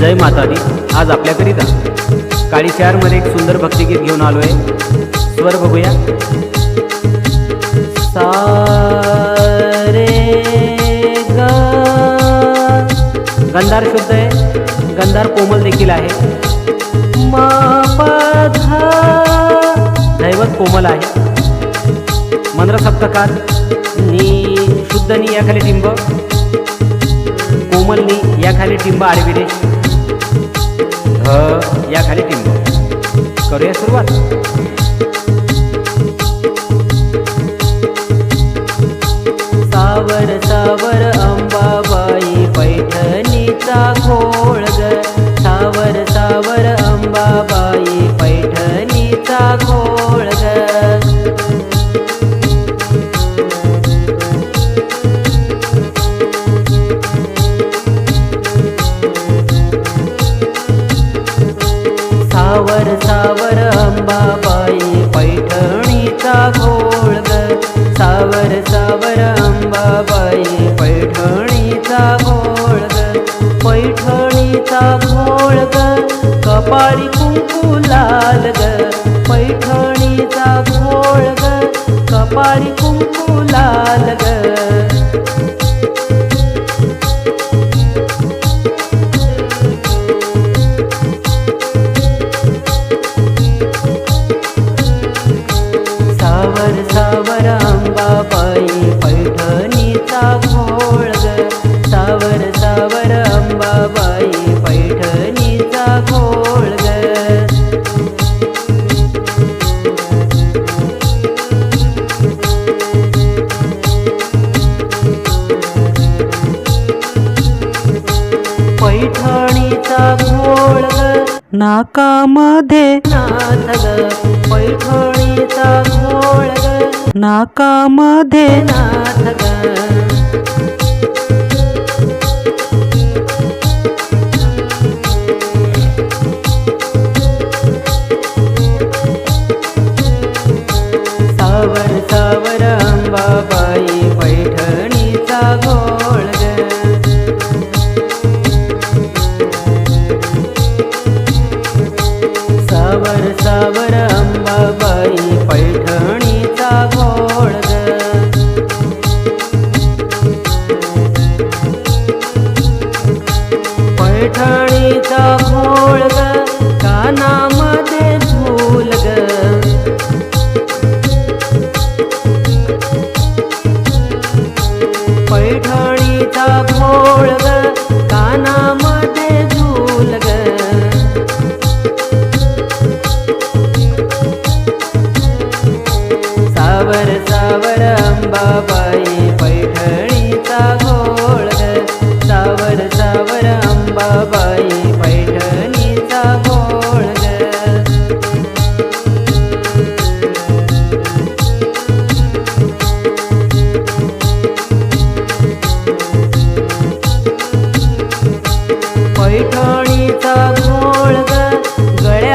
जय मातादी आज आपल्याकरिता काळी चारमध्ये एक सुंदर भक्तिगीत घेऊन आलो आहे स्वर बघूया. सा रे गंधार शुद्ध आहे. गंधार कोमल देखील आहे. दैवत कोमल आहे. मंद्र सप्तकार नी शुद्ध नी याखाली टिंब. कोमलनी याखाली टिंब आरविरेश ध याखाली टिंब करूया सुरुवात. सावर सावर अंबाबाई पैठणीचा घोळ सावर सावर अंबाबाई पैठणीचा घोळ पैठणीचा घोळ कपाळी कुंकू लाल ग पैठणीचा घोळ कपाळी अंबाबाई पैठणीचा घोळ ग. सावर सावर अंबाबाई पैठणीचा घोळ पैठणीचा घोळ नाकामध्ये. पैठणीचा घोळ नाकामध्ये.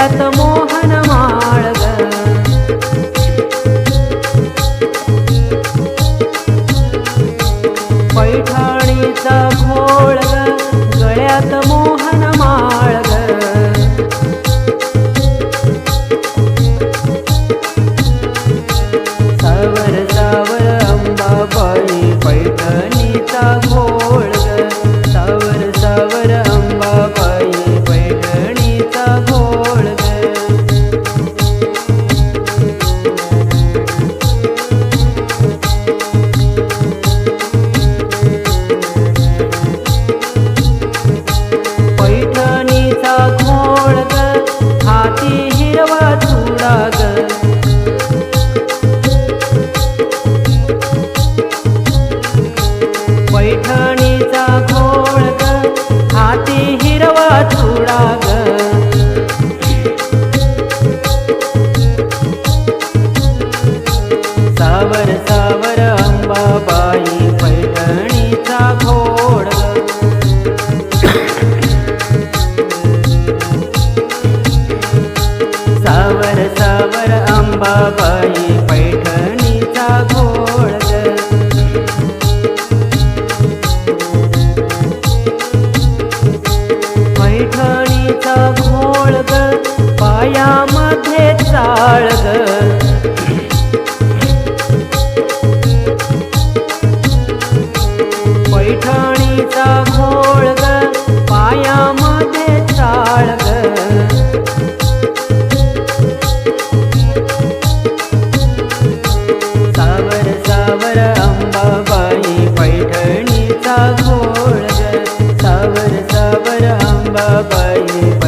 गळ्यात मोहन माळ ग पैठणीचा घोळ ग गळ्यात मोहन वर अंबाबाई पैठणीचा घोळ